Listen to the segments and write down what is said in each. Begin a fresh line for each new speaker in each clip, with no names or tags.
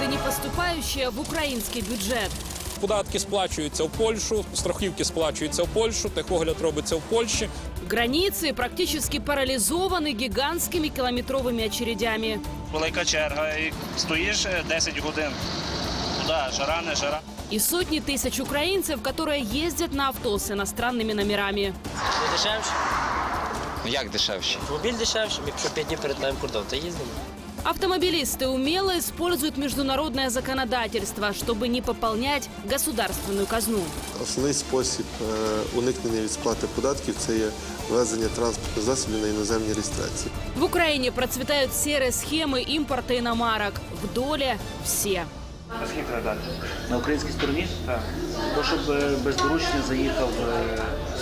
доходы, не поступающие в украинский бюджет.
Податки сплачуються в Польщу, страхівки сплачуються в Польщу, техогляд робиться в Польщі.
Границы практически парализованы гигантскими километровыми очередями.
велика черга, і стоїш е, 10 годин. Туди, жара, не жара.
И сотни тысяч украинцев, которые ездят на авто с иностранными номерами.
Дешевше.
Ну як дешевше?
Автомобіль дешевше, якщо 5 днів перетинаємо кордон, то їздимо.
Автомобилисты умело используют международное законодательство, чтобы не пополнять государственную казну.
Основний спосіб е, уникнення від сплати податків це є ввезення транспортних засобів на іноземній реєстрації.
В Украине процветают серые схемы импорта иномарок. В доле все.
А скільки треба дати? На українській стороні? Так. То, щоб е, без доручення заїхав е,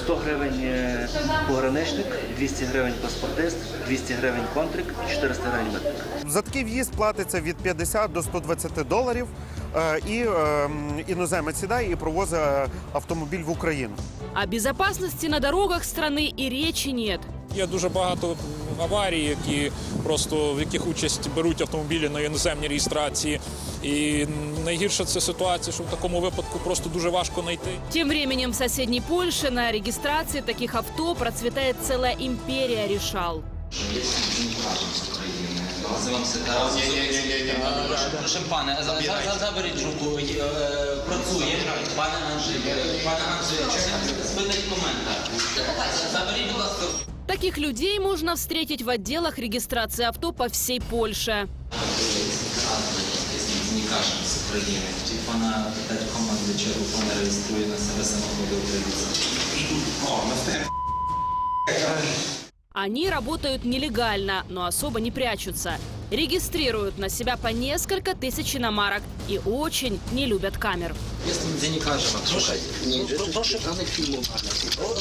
100 гривень е, пограничник, 200 гривень паспортист, 200 гривень контрик, 400 гривень митник.
За такий в'їзд платиться від 50 до 120 доларів. е, І е, іноземець сідає і провозить е, автомобіль в Україну.
А безопасности на дорогах страны і речі нет.
Я дуже багато аварій, які просто в яких участь беруть автомобілі на іноземній реєстрації. І найгірша це ситуація, що в такому випадку просто дуже важко знайти.
Тем временем в соседней Польше на регистрации таких авто процветает целая империя решал.
Прошу пане, за- за- за- заберіть руку. Е, Працює. Пане Андрію, пане Андрію,
Таких людей можно встретить в отделах регистрации авто по всей Польше.
Зникашем з України. Чи пана питати команди, чи пана реєструє на себе самоходи України.
Они работают нелегально, но особо не прячутся. Регистрируют на себя по несколько тысяч иномарок и очень не любят камер.
Jestem dziennikarzem, słuchajcie. Proszę.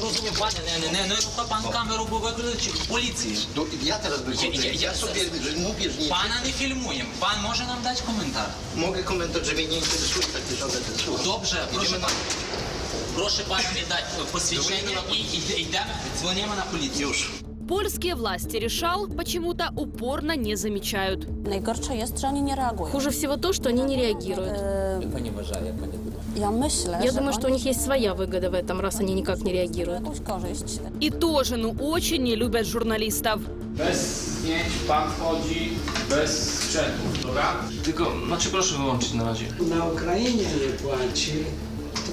Rozumiem, panie, nie, nie, nie, no to pan kamerą był wyglądać w policji.
Ну, я teraz
Я- я- я-
я собі mówię, że nie
Pana nie filmuję. Pan może nam dać komentarz.
mogę komentować, że mnie nie interesuje takie żadne ten słuch.
Dobrze, proszę
Idziemy
pana. Proszę pana mi dać посвідчення і йде- йдемо, дзвонимо на поліцію.
Już.
Польские власти решал почему-то упорно не замечают.
Najgorsze jest, że oni nie reagują.
Хуже всего то, что они не реагируют.
Yy,
Як пані вважає, як пані думає?
Ja myślę,
Я
że
думаю, что у
oni
них есть своя выгода в этом, раз они никак не реагируют.
jakąś korzyść.
И тоже, ну, очень не любят журналистов.
Bez zdjęć pan wchodzi bez sprzętu, dobra?
Tylko, znaczy proszę wyłączyć na razie.
na Ukrainie nie płaci, to,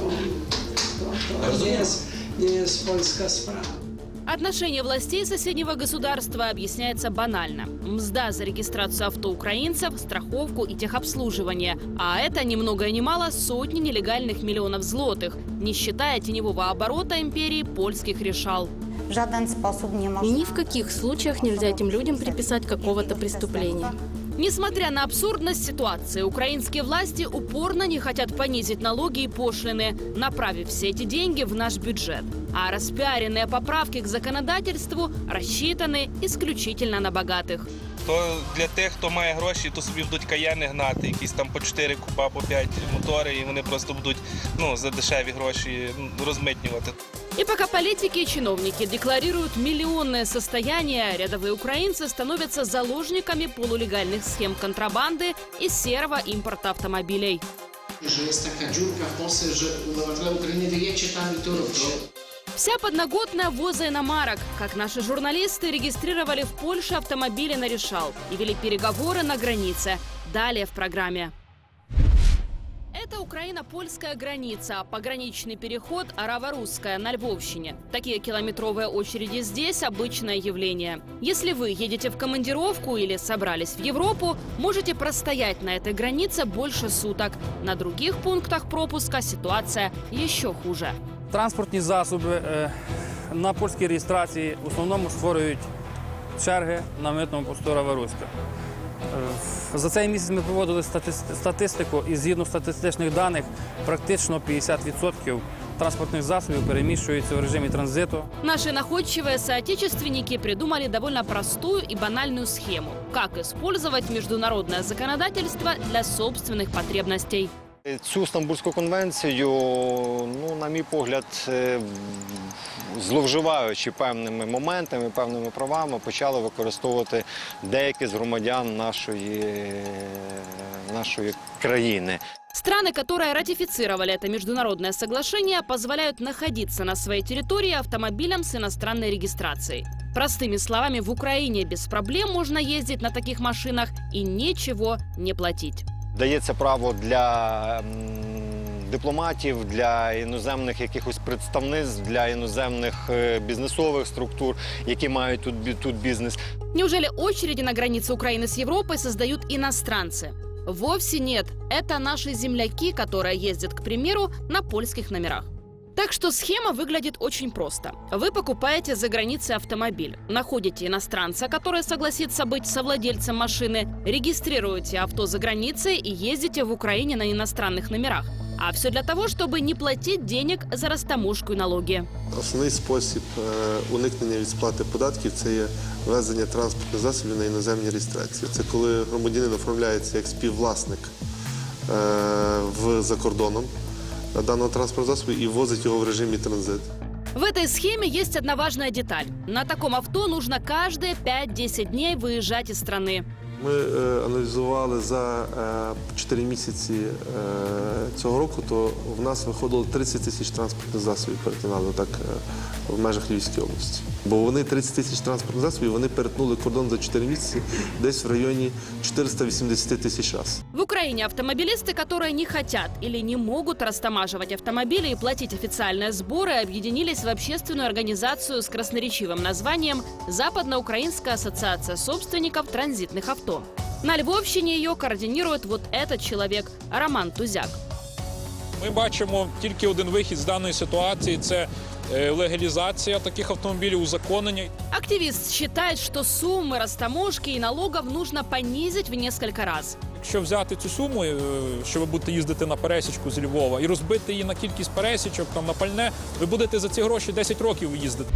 to, to nie, jest, nie jest polska sprawa.
Отношение властей соседнего государства объясняется банально. Мзда за регистрацию авто украинцев, страховку и техобслуживание. А это ни много ни мало сотни нелегальных миллионов злотых, не считая теневого оборота империи польских решал.
Ни в каких случаях нельзя этим людям приписать какого-то преступления.
Несмотря на абсурдность ситуации, украинские власти упорно не хотят понизить налоги и пошлины, направив все эти деньги в наш бюджет. А распиаренные поправки к законодательству рассчитаны исключительно на богатых.
То для тих, хто має гроші, то собі будуть каяни гнати, якісь там по 4 купа, по 5 мотори, і вони просто будуть ну, за дешеві гроші м, розмитнювати.
И пока политики и чиновники декларируют миллионное состояние, рядовые украинцы становятся заложниками полулегальных схем контрабанды и серого импорта автомобилей. Вся подноготная ввоза иномарок, как наши журналисты регистрировали в Польше автомобили на решал и вели переговоры на границе. Далее в программе. Это Украино-польская граница, пограничный переход Арава-Русская на Львовщине. Такие километровые очереди здесь – обычное явление. Если вы едете в командировку или собрались в Европу, можете простоять на этой границе больше суток. На других пунктах пропуска ситуация еще хуже.
Транспортні засоби е, на польській реєстрації в основному створюють черги на митному посту Раворуська. Е, За цей місяць ми проводили стати- статистику, і згідно статистичних даних, практично 50% транспортних засобів переміщуються в режимі транзиту.
Наши находчивые соотечественники придумали довольно простую и банальную схему, как использовать международное законодательство для собственных потребностей.
Цю Стамбульську конвенцію, ну, на мій погляд, е, зловживаючи певними моментами, певними правами, почали використовувати деякі з громадян нашої, нашої країни.
Страны, которые ратифицировали это международное соглашение, позволяют находиться на своей территории автомобилям с иностранной регистрацией. Простыми словами, в Украине без проблем можно ездить на таких машинах и ничего не платить.
Дається право для м, дипломатів, для іноземних якихось представництв, для іноземних е, бізнесових структур, які мають тут, бі- тут бізнес.
Неужели очереди на границе Украины с Европой создают иностранцы? Вовсе нет. Это наши земляки, которые ездят, к примеру, на польских номерах. Так что схема выглядит очень просто. Вы покупаете за границей автомобиль, находите иностранца, который согласится быть совладельцем машины, регистрируете авто за границей и ездите в Украине на иностранных номерах. А все для того, чтобы не платить денег за растаможку и налоги.
Основний спосіб е, уникнення від сплати податків це є ввезення транспортних засобів на іноземні реєстрації. Це коли громадянин оформляється як співвласник е, в за кордоном даного транспортного засобу і ввозить його в режимі транзит.
В этой схеме есть одна важная деталь. На таком авто нужно каждые 5-10 дней выезжать из страны.
Ми е, аналізували за е, 4 місяці е, цього року, то в нас виходило 30 тисяч транспортних засобів перетинали так е, в межах Львівської області. Бо вони 30 тисяч транспортних засобів вони перетнули кордон за 4 місяці десь в районі 480 тисяч раз.
В Украине автомобилисты, которые не хотят или не могут растамаживать автомобили и платить официальные сборы, объединились в общественную организацию с красноречивым названием «Западноукраинская ассоциация собственников транзитных авто». На Львовщине ее координирует вот этот человек – Роман Тузяк.
Ми бачимо тільки один вихід з даної ситуації це е, легалізація таких автомобілів, узаконення.
Активист считает, что суммы растаможки и налогов нужно понизить в несколько раз.
Якщо взяти цю суму, е, що ви будете їздити на пересічку з Львова, і розбити її на кількість пересічок, там на пальне, ви будете за ці гроші 10 років їздити.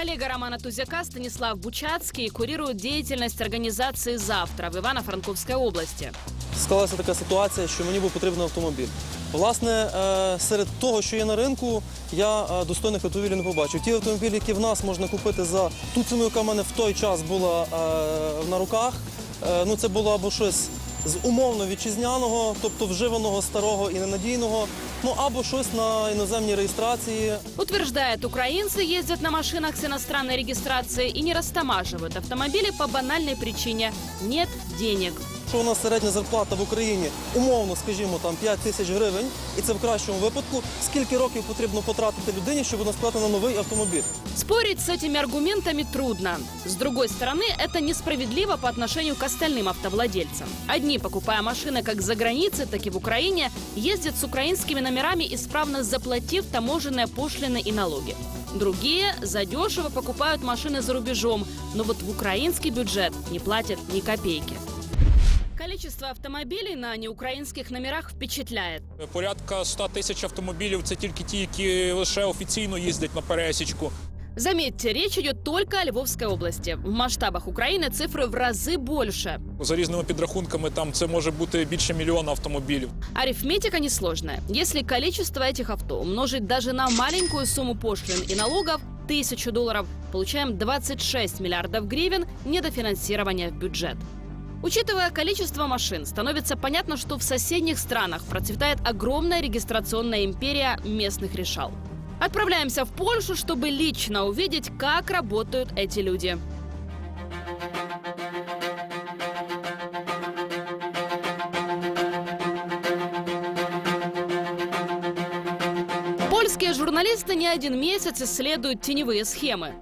Коллега Романа Тузяка Станислав Бучацкий курирует деятельность организации «Завтра» в Ивано-Франковской области.
склалася така ситуація, що мені був потрібен автомобіль. Власне, е, серед того, що є на ринку, я е, достойних автомобілів не побачив. Ті автомобілі, які в нас можна купити за ту ціну, яка в мене в той час була е, на руках, ну це було або щось з умовно вітчизняного, тобто вживаного старого і ненадійного, ну або щось на іноземній реєстрації.
Утверждает, украинцы ездят на машинах с иностранной регистрацией и не растамаживают автомобили по банальной причине – нет денег.
Що у нас середня зарплата в Україні умовно, скажімо, там 5 тисяч гривень, і це в кращому випадку. Скільки років потрібно потратити людині, щоб вона сплатила на новий автомобіль?
Спорить с этими аргументами трудно. С другой стороны, это несправедливо по отношению к остальным автовладельцам. Одни, покупая машины как за границей, так и в Украине, ездят с украинскими номерами, исправно заплатив таможенные пошлины и налоги. Другие задешево покупают машины за рубежом, но вот в украинский бюджет не платят ни копейки. Количество автомобилей на неукраинских номерах впечатляет.
Порядка 100 тисяч автомобілів це тільки ті, які лише офіційно їздять на пересічку.
Заметьте, речь идет только о Львовской области. В масштабах Украины цифры в разы больше.
За різними підрахунками, там це може бути більше мільйона автомобілів.
Арифметика несложная. Если количество этих авто умножить даже на маленькую сумму пошлин и налогов, тысячу долларов, получаем 26 миллиардов гривен недофинансирования в бюджет. Учитывая количество машин, становится понятно, что в соседних странах процветает огромная регистрационная империя местных решал. Отправляемся в Польшу, чтобы лично увидеть, как работают эти люди. Польские журналисты не один месяц исследуют теневые схемы.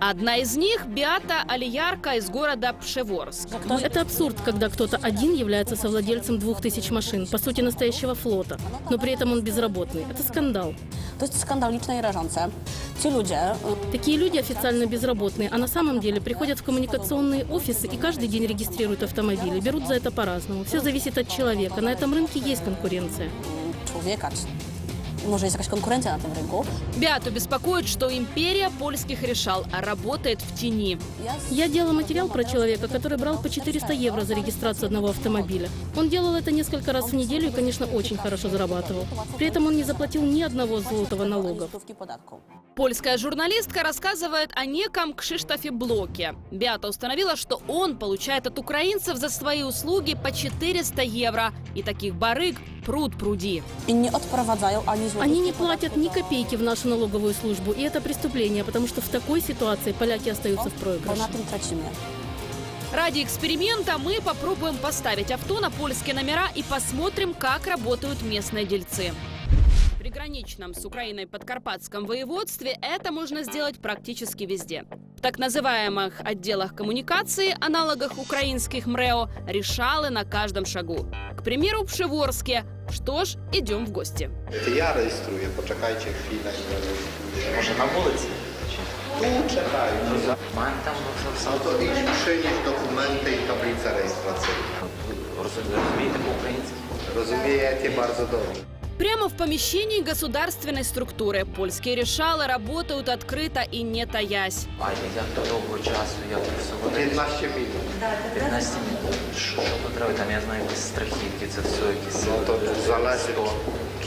Одна из них – Биата Алиярка из города Пшеворск.
Это абсурд, когда кто-то один является совладельцем двух тысяч машин, по сути настоящего флота, но при этом он безработный. Это скандал.
To jest skandaliczne i rażące. Ci ludzie
Такие люди официально безработные, а на самом деле приходят в коммуникационные офисы и каждый день регистрируют автомобили. Берут за это по-разному. Все зависит от человека. На этом рынке есть конкуренция.
człowieka, może jest jakaś konkurencja na tym rynku.
Бяту беспокоит, что империя польских решал работает в тени.
Я делала материал про человека, который брал по 400 евро за регистрацию одного автомобиля. Он делал это несколько раз в неделю и, конечно, очень хорошо зарабатывал. При этом он не заплатил ни одного золотого налога.
Польская журналистка рассказывает о неком Кшиштофе Блоке. Бята установила, что он получает от украинцев за свои услуги по 400 евро. И таких барыг пруд пруди.
Odprowadzają ani złotówki
Они не платят ни копейки в нашу налоговую службу, и это преступление, потому что в такой ситуации поляки остаются в проигрыше.
Ради эксперимента мы попробуем поставить авто на польские номера и посмотрим, как работают местные дельцы. В приграничном с Украиной подкарпатском воеводстве это можно сделать практически везде В так называемых отделах коммуникации, аналогах украинских МРЭО, решалы на каждом шагу. К примеру, в Пшеворске. Что ж, идем в гости.
Ja rejestruję, poczekajcie chwilę.
Може на вулиці?
Tu czekaj.
Маємо там
No to idź przynieść dokumenty i tablicę rejestracyjną.
Розумієте по-українськи?
Розумієте bardzo dobrze.
Прямо в помещении государственной структуры польские решалы работают открыто и не таясь.
А як то довго часу, як то все буде?
15 minut.
15 минут. Що, що потрібно? Там я знаю якісь страхівки, це все якісь...
No to
е,
zależy,
сто.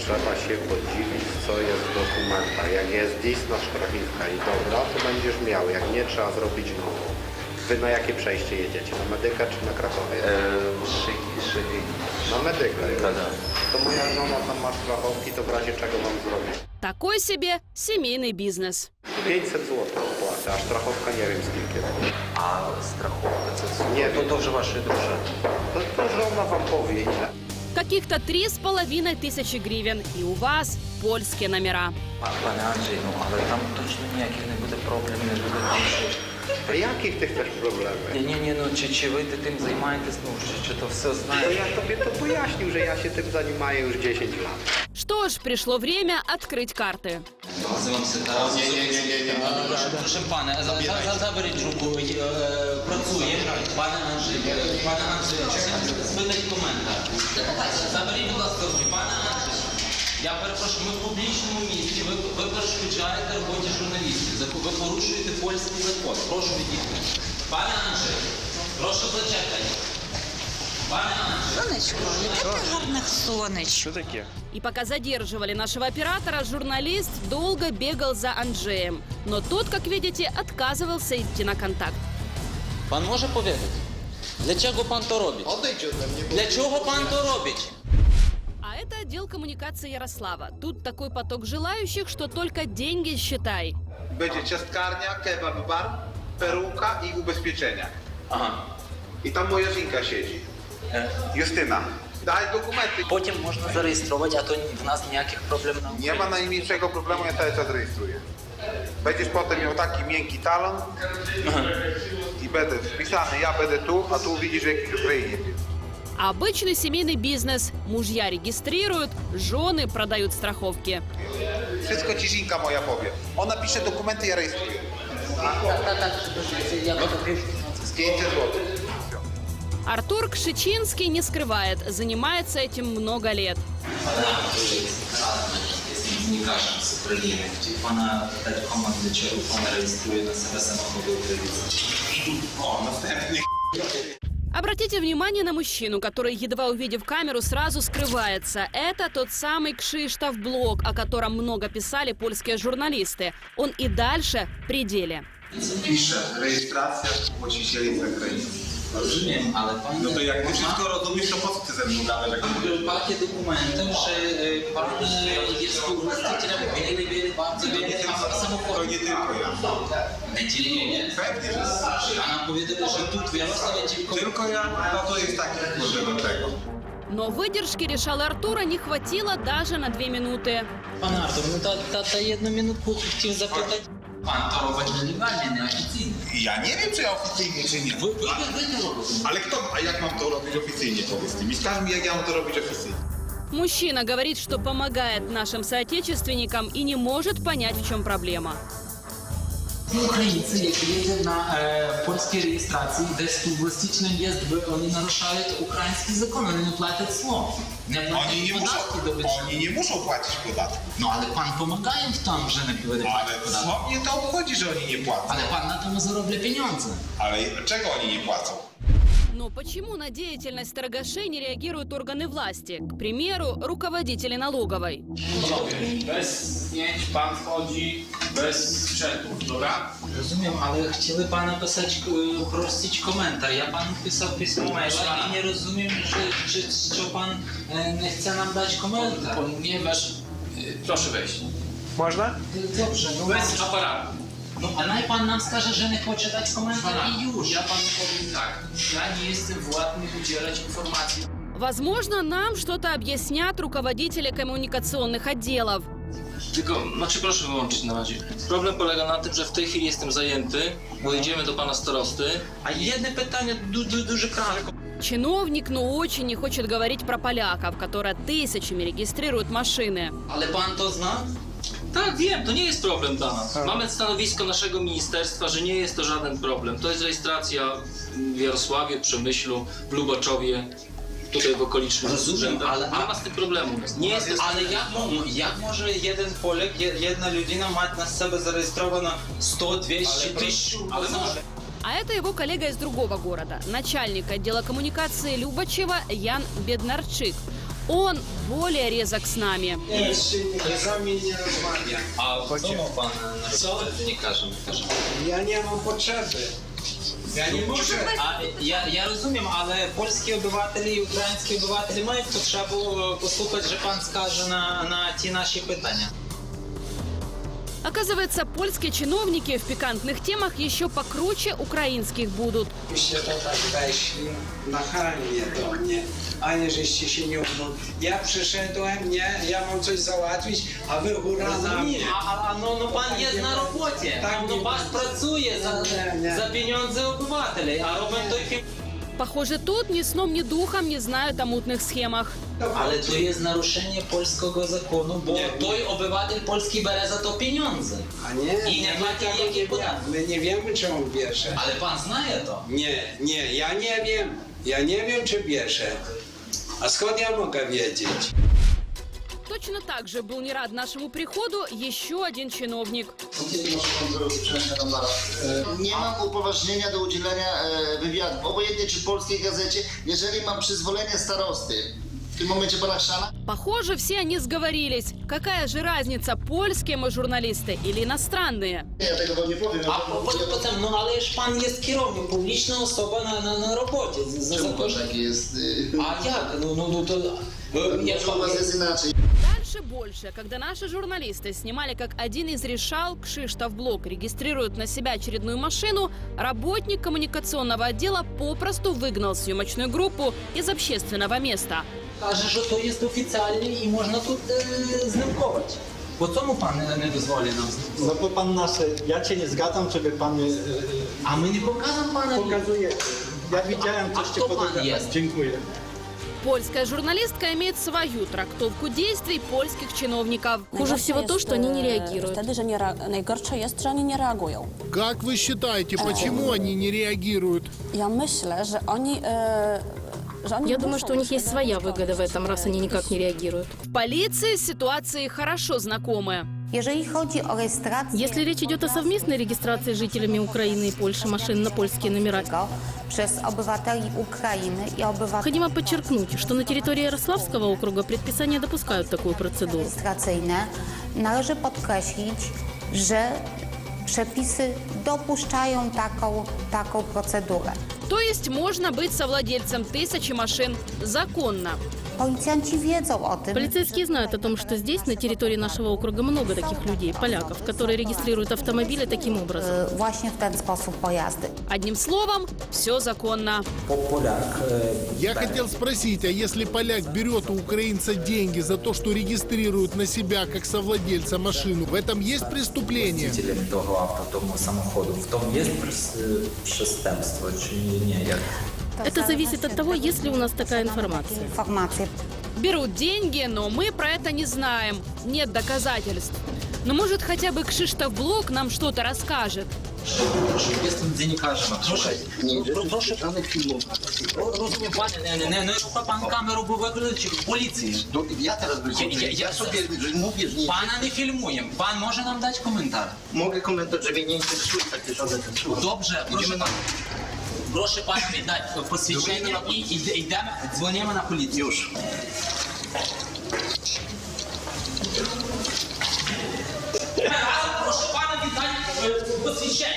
trzeba się podziwić, co jest w dokumentach. Jak jest disna sztrachiwka i dobra, to będziesz miał. Jak nie, trzeba zrobić nową. Wy na jakie przejście jedziecie? Na Medyka czy na Krakowie?
Е, Шиги, шиги.
Na Medyka.
Да-да.
To moja żona tam ma strachowki, to w razie czego mam zrobić?
Такой себе семейный бизнес.
500 zł opłaty, a strachowka nie wiem z kilkiem.
А страховка, це все?
Ні.
То, то вже вашої дружини.
To, to żona wam powie ile.
Каких-то три с половиной тысячи гривен. И у вас польские номера.
Па- Пане Андрій, ну але там точно ніяких не буде проблем, не буде там що.
A jakich tych też problemów?
Ні, ні, ні, ну чи, чи ви тим займаєтесь, ну чи, чи то все
To
знаєте?
ja tobie to pojaśnił, że ja się tym zajmuję już 10 lat.
Что ж, пришло время открыть карты.
Називаємося Тарас.
Ні, ні, ні, ні, ні.
Прошу, прошу, пане, за- за- за- заберіть руку, е, працює. Пане Андрій, е, пане Андрій, спинить коментар. Заберіть, будь ласка, руки. Пане Андрій, я перепрошую, ми в публічному місці, ви, ви перешкоджаєте роботі журналістів, Зако- ви порушуєте польський закон. Прошу відійти. Пане Андрій, прошу зачекати. Пане Андрій.
Сонечко, яке гарних сонечко.
И пока задерживали нашего оператора, журналист долго бегал за Анджеем. Но тот, как видите, отказывался идти на контакт.
Пан може повідати? Для чого пан то робить?
Odejdź ode mnie, bo...
Для чого пан то робить?
А это отдел коммуникации Ярослава. Тут такой поток желающих, что только деньги считай.
Będzie ciastkarnia, kebab bar, peruka i ubezpieczenia.
Ага.
I tam moja żinka siedzi. Justyna, daj dokumenty.
Потім можна зареєструвати, а то в нас ніяких проблем немає.
Nie ma najmniejszego problemu, ja cały czas rejestruję. Będziesz potem miał taki miękki talon i będę wpisany, ja będę tu, a tu widzisz w jakiej Ukrainie.
Обычный семейный бизнес. Мужья регистрируют, жены продают страховки.
Wszystko ci żinka moja powie. Ona pisze dokumenty, ja rejestruję.
Так, так, так, я готовий.
500 zł.
Артур Кшичинский не скрывает, занимается этим много лет.
Комунікашн з України. Хотів пана дати команду, для чого пана реєструє на себе самоходу України.
O, następny.
Обратите внимание на мужчину, который, едва увидев камеру, сразу скрывается. Это тот самый Кшиштов Блок, о котором много писали польские журналисты. Он и дальше в пределе.
Pisze, rejestracja właścicieli zagranicznych.
Розуміємо, але пан...
No to jak ty wszystko rozumiesz, to po co ty ze mną gadasz? jak-
Паки документів, що е, пан е, є співвластителем вільний вільний bardzo вільний самоходу.
Nie tylko ja.
Не тільки є.
Pewnie, że
А нам повідомили, що тут в Ярославі тільки...
tylko ja, no to jest taki może do tego.
Но выдержки решал Артура не хватило даже на две минуты.
Пане Артур, ну та, та, та одну минутку хотів запитати. Пан то робить нелегально, неофіційно.
Ja nie wiem, czy ja oficyjnie, czy nie.
Ви, ви, ви не робите.
Ale kto, a jak mam to robić oficyjnie, powiedz mi? Skaż mi, jak ja mam to robić oficyjnie.
Мужчина говорит, что помогает нашим соотечественникам и не может понять, в чем проблема.
Ukraińcy, jak jedzie na e, polskiej rejestracji, deszcz turystycznym jest, bo oni naruszają ukraiński zakon, oni nie płacą słów.
Nie oni, nie muszą, oni nie muszą płacić podatków.
No ale pan pomaga im w tym, że nie
będą
płacić podatków.
Ale mnie to obchodzi, że oni nie płacą?
Ale pan na tym zarobia pieniądze.
Ale czego oni nie płacą?
Но почему на деятельность торгашей не реагируют органы власти? К примеру, руководители налоговой.
Bez zdjęć pan wchodzi bez sprzętu, dobra?
Rozumiem, ale chcieli pana pisać, e, prosić komentarz. Ja panu pisał pismo maila i nie rozumiem, że, że, że pan e, nie chce nam dać komentarz.
Ponieważ... y, Proszę wejść.
Można?
Dobrze, no
Bez aparatu.
No, a naj pan nam skaże, że nie chce dać komentarz
Pana,
i już.
Ja panu powiem tak. Ja nie jestem władny udzielać informacji.
Возможно, нам что-то объяснят руководители коммуникационных отделов.
Tylko, znaczy proszę wyłączyć na razie. Problem polega na tym, że w tej chwili jestem zajęty, bo idziemy do pana starosty.
A jedno pytanie du, du, duże krótko.
Чиновник, ну, очень не хочет говорить про поляков, которые тысячами регистрируют машины.
Ale pan to zna?
Tak, wiem, to nie jest problem dla nas. Mamy stanowisko naszego ministerstwa, że nie jest to żaden problem. To jest rejestracja w Jarosławie, Przemyślu, w Lubaczowie, tutaj w okolicznych
Rozumiem,
urzędach.
ale-
Nie ma z tym problemu. Nie jest to...
Ale jak, mo- jak może jeden Polak, je- jedna людина мати на себе зареєстровано 100, 200 тисяч?
Ale może.
А это его коллега из другого города, начальник отдела коммуникации Любачева Ян Беднарчик. Он более резок с нами.
А чому пан не, Я Не мав
Ja Я не muszę.
А, я, я розумію, але польські обивателі і українські обивателі мають потребу е, послухати, що пан скаже на, на ті наші питання.
Оказывается, польские чиновники в пикантных темах еще покруче украинских будут.
Byście to tak weszli nachalnie do mnie, a nie żeście się nie umów. Ja przyszedłem, nie, ja mam coś załatwić, a wy hura na mnie.
А, а, ну, ну пан є на роботі,
Так,
ну
ні.
пан працює за,
Не, не.
за пеньонзи обивателей, а робить той фі...
Похоже, тут ни сном, ни духом не знают о мутных схемах.
Але то є нарушення польського закону, бо той обиватель польський бере за то пеньонзи.
A nie,
I nie
my
macie
tego
jakiej
nie wiemy. My nie wiemy, czy on bierze.
Але пан знає то?
Nie, nie, ja nie wiem. Ja nie wiem, czy bierze. A skąd ja mogę wiedzieć?
Точно так же был не рад нашему приходу еще один чиновник.
Nie mam upoważnienia do udzielenia e, wywiadu, obojętnie czy w polskiej gazecie, jeżeli mam przyzwolenie starosty. W tym momencie pana Chrzana.
Похоже, все они сговорились. Какая же разница, польские мы журналисты или иностранные?
Ja tego wam nie powiem.
А потім, потім, ну але ж пан є керівник, публічна особа на, на, на роботі. За, за
Czemu
закон.
to tak jest? y,
А як? Ну, ну, ну то... е, Я
Może u was jest inaczej.
Дальше больше. Когда наши журналисты снимали, как один из решал, Кшиштов Блок регистрирует на себя очередную машину, работник коммуникационного отдела попросту выгнал съемочную группу из общественного места.
Каже, що то є офіціальний і можна тут е, знімкувати. По цьому пан не, не дозволить нам
No bo pan nasze, ja cię nie zgadzam, żeby pan mnie
А ми не показуємо пана.
pokazuje. Ja widziałem
A
coś cię
kto pan
podobnego.
jest?
Dziękuję.
Польская журналистка имеет свою трактовку действий польских чиновников.
Хуже всего то, что они не реагируют.
Как вы считаете, почему они не реагируют?
Że oni... E, że oni
Я думаю, что у них есть своя выгода в этом, раз они никак не реагируют.
В полиции с ситуацией хорошо знакомы.
Если речь идет о совместной регистрации жителями Украины и Польши машин на польские номера, необходимо подчеркнуть, что на территории Ярославского округа предписания допускают такую процедуру.
należy podkreślić, że przepisy dopuszczają taką, taką procedurę.
То есть можно быть совладельцем тысячи машин законно.
Policjanci wiedzą o tym,
Полицейские знают о том, что здесь, на территории нашего округа, много таких людей, поляков, которые регистрируют автомобили таким образом.
właśnie w ten sposób pojazdy.
Одним словом, все законно.
Я хотел спросить, а если поляк берет у украинца деньги за то, что регистрирует на себя как совладельца машину, в этом есть преступление?
W tym jest przys- przestępstwo, czy nie? Jak?
Это зависит от того, есть ли у нас такая информация.
Берут деньги, но мы про это не знаем. Нет доказательств. Но может хотя бы Кшиштоф Блок нам что-то расскажет.
Policji.
Ja teraz
Ja, ja, ja sobie
mówię, że nie...
Pana nie filmuję. Pan może nam dać komentarz.
Mogę komentarz, że mnie nie interesuje takie żadne ten słuch.
Dobrze, proszę pana. Proszę pana mi dać посвідчення і іде- йдемо, дзвонимо на поліцію. Już. Прошу пана віддати посвідчення.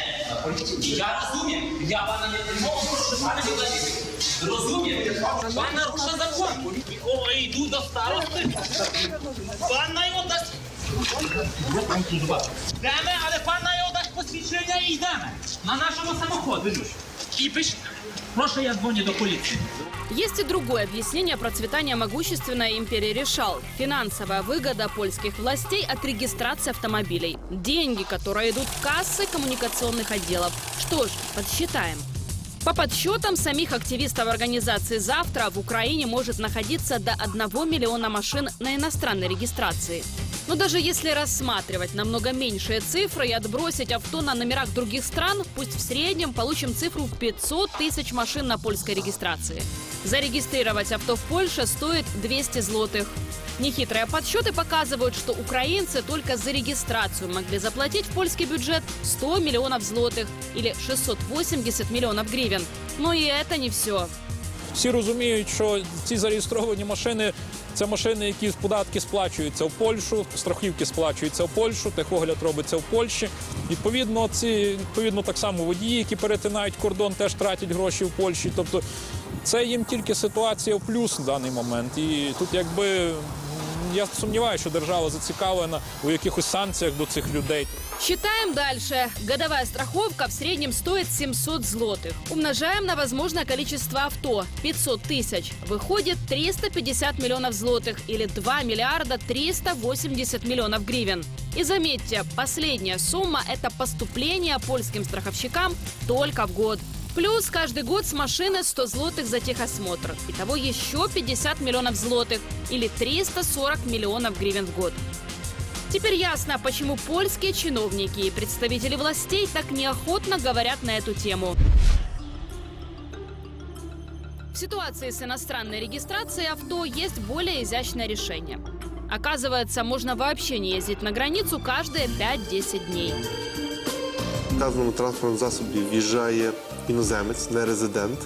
Я розумію, я пана не приймав, прошу пана віддати. Розумію. Пан нарушив закон. О, йду до старости. Пан на його дасть. Йдемо, але пан на його дасть посвідчення і йдемо. На нашому самоходу. І пиш. Прошу, я дзвоню до поліції.
Есть и другое объяснение процветания могущественной империи Решал. Финансовая выгода польских властей от регистрации автомобилей. Деньги, которые идут в кассы коммуникационных отделов. Что ж, подсчитаем. По подсчетам самих активистов организации «Завтра» в Украине может находиться до 1 миллиона машин на иностранной регистрации. Но даже если рассматривать намного меньшие цифры и отбросить авто на номерах других стран, пусть в среднем получим цифру в 500 тысяч машин на польской регистрации. Зарегистрировать авто в Польше стоит 200 злотых. Нехитрые подсчеты показывают, что украинцы только за регистрацию могли заплатить в польский бюджет 100 миллионов злотых или 680 миллионов гривен. Но и это не все.
Всі розуміють, що ці зареєстровані машини це машини, які податки сплачуються в Польщу, страхівки сплачуються в Польщу, техогляд робиться в Польщі. Відповідно, ці відповідно так само водії, які перетинають кордон, теж тратять гроші в Польщі. Тобто це їм тільки ситуація в плюс в даний момент. І тут якби я сумніваюся, що держава зацікавлена у якихось санкціях до цих людей.
Считаем дальше. Годовая страховка в среднем стоит 700 злотых. Умножаем на возможное количество авто. 500 тысяч. Выходит 350 миллионов злотых или 2 миллиарда 380 миллионов гривен. И заметьте, последняя сумма – это поступление польским страховщикам только в год. Плюс каждый год с машины 100 злотых за техосмотр. Итого еще 50 миллионов злотых или 340 миллионов гривен в год. Теперь ясно, почему польские чиновники и представители властей так неохотно говорят на эту тему. В ситуации с иностранной регистрацией авто есть более изящное решение. Оказывается, можно вообще не ездить на границу каждые 5-10 дней.
В вказаному транспортному засобі в'їжджає іноземець, не резидент.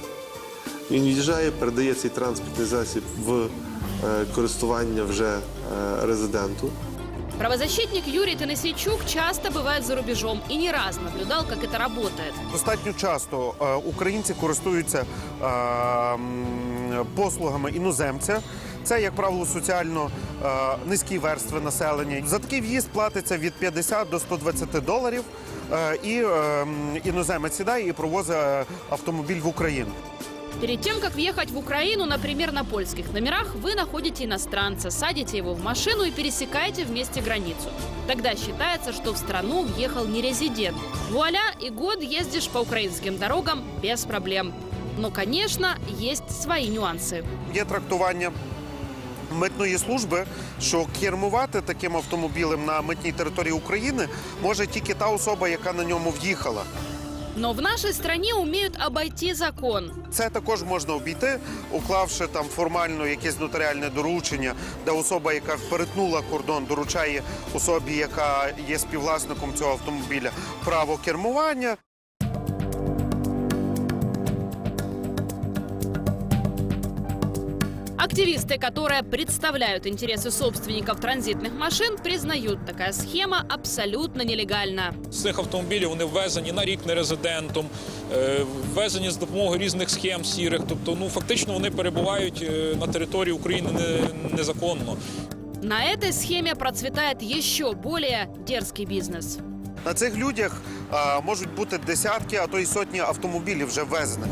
Він в'їжджає, передає цей транспортний засіб в е, користування вже е, резиденту.
Правозащитник Юрий Тенесейчук часто бывает за рубежом и не раз наблюдал, как это работает.
Достатньо часто е, українці користуються послугами іноземця. Це, як правило, соціально низькі верстви населення. За такий в'їзд платиться від 50 до 120 доларів. Е, і е, м, іноземець сідає і провозить е, автомобіль в Україну.
Перед тем, как въехать в Украину, например, на польских номерах, вы находите иностранца, садите его в машину и пересекаете вместе границу. Тогда считается, что в страну въехал не резидент. Вуаля, и год ездишь по украинским дорогам без проблем. Но, конечно, есть свои нюансы.
Є трактування митної служби, що кермувати таким автомобілем на митній території України може тільки та особа, яка на ньому в'їхала.
Но в нашей стране умеют обойти закон.
Це також можна обійти, уклавши там формально якесь нотаріальне доручення, де особа, яка перетнула кордон, доручає особі, яка є співвласником цього автомобіля, право кермування.
Активисты, которые представляют интересы собственников транзитных машин, признают, такая схема абсолютно нелегальна.
З цих автомобілів вони ввезені на рік нерезидентом, е, ввезені з допомогою різних схем сірих. Тобто, ну фактично вони перебувають е, на території України не- незаконно.
На этой схеме процветает еще более дерзкий бизнес.
На цих людях а, можуть бути десятки, а то й сотні автомобілів вже ввезених.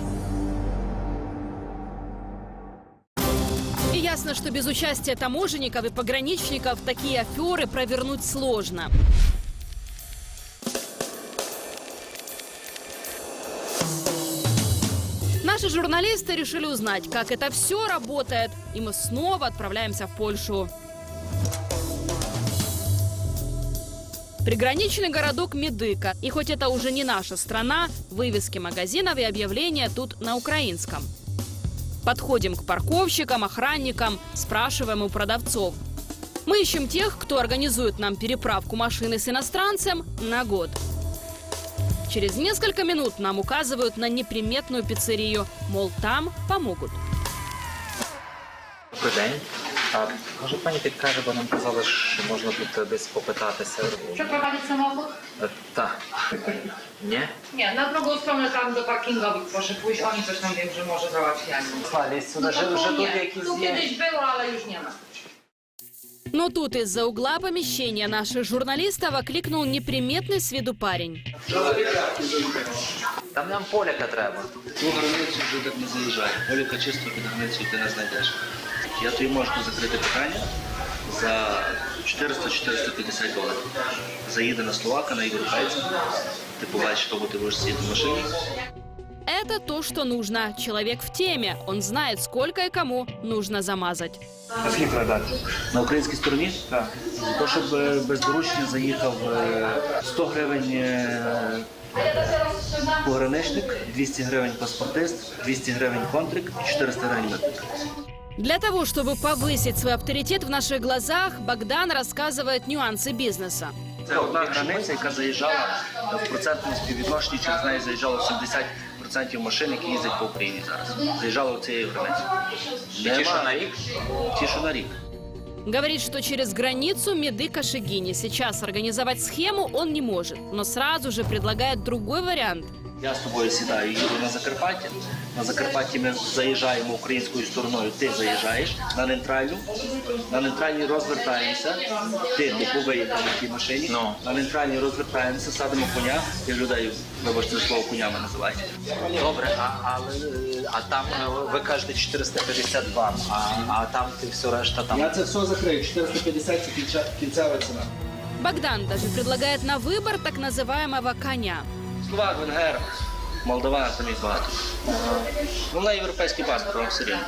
Ясно, что без участия таможенников и пограничников такие аферы провернуть сложно. Наши журналисты решили узнать, как это все работает, и мы снова отправляемся в Польшу. Приграничный городок Медыка. И хоть это уже не наша страна, вывески магазинов и объявления тут на украинском. Подходим к парковщикам, охранникам, спрашиваем у продавцов. Мы ищем тех, кто организует нам переправку машины с иностранцем на год. Через несколько минут нам указывают на неприметную пиццерию, мол, там помогут.
День. А, може пані підкаже, бо нам казали, що можна тут десь попитатися.
Przeprowadzić samochód?
Е, Так. Ні?
Nie, na drugą stronę tam do parkingowych proszę pójść, oni coś tam wiem, że może załatwiają.
Славі, сюди
No
вже,
to
вже
tu
тут
nie,
якісь
tu
є.
kiedyś było, ale już nie ma.
Но тут из-за угла помещения наших журналистов окликнул неприметный с виду парень.
Там нам поляка треба.
Ту границю вже так не заїжджай. Поліка чисто під границею ти не знайдеш. Я тобі можу тут закрити питання за 400-450 доларів. Заїде на Словака, на європейця. Ти побачиш, хто ти будеш сидіти в машині.
Это то, что нужно. Человек в теме. Он знает, сколько и кому нужно замазать.
А скільки дати? На українській стороні? Так. То, щоб е, без доручення заїхав е, 100 гривень е, пограничник, 200 гривень паспортист, 200 гривень контрик і 400 гривень митник.
Для того, чтобы повысить свой авторитет в наших глазах, Богдан рассказывает нюансы бизнеса.
Це одна границя, яка заїжджала е, в процентному співвідношенні, через неї заїжджало 70% машин, які їздять по Україні зараз. Заїжджало в цією границею.
ті, що на рік?
Ті, що на рік.
Говорит, что через границу Меды Кашигини сейчас организовать схему он не может, но сразу же предлагает другой вариант.
Я з тобою сідаю, їду на Закарпаття. На Закарпатті ми заїжджаємо українською стороною. Ти заїжджаєш на нейтральну. На нейтральній розвертаємося. Ти типу виїхав на тій машині. На нейтральній розвертаємося, садимо коня. Я людей, вибачте, слово конями називають.
Добре, а, але, е, а там е, ви кажете 450 вам, а, а там ти все решта там.
Я це все закрию. 450 це кінця- кінцева ціна.
Богдан даже предлагает на выбор так называемого коня.
Словак, венгер, молдаван, там їх багато. Ну, на європейський паспорт, вам все рівно.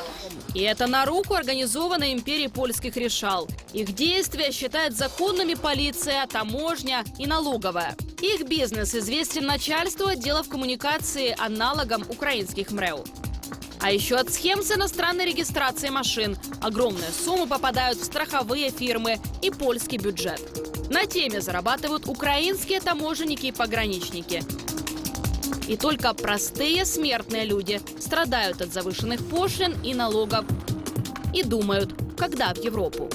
И это на руку организованной империи польских решал. Их действия считает законными полиция, таможня и налоговая. Их бизнес известен начальству отделов коммуникации аналогом украинских МРЭУ. А еще от схем с иностранной регистрацией машин огромные суммы попадают в страховые фирмы и польский бюджет. На теме зарабатывают украинские таможенники и пограничники. И только простые смертные люди страдают от завышенных пошлин и налогов. И думают, когда в Европу.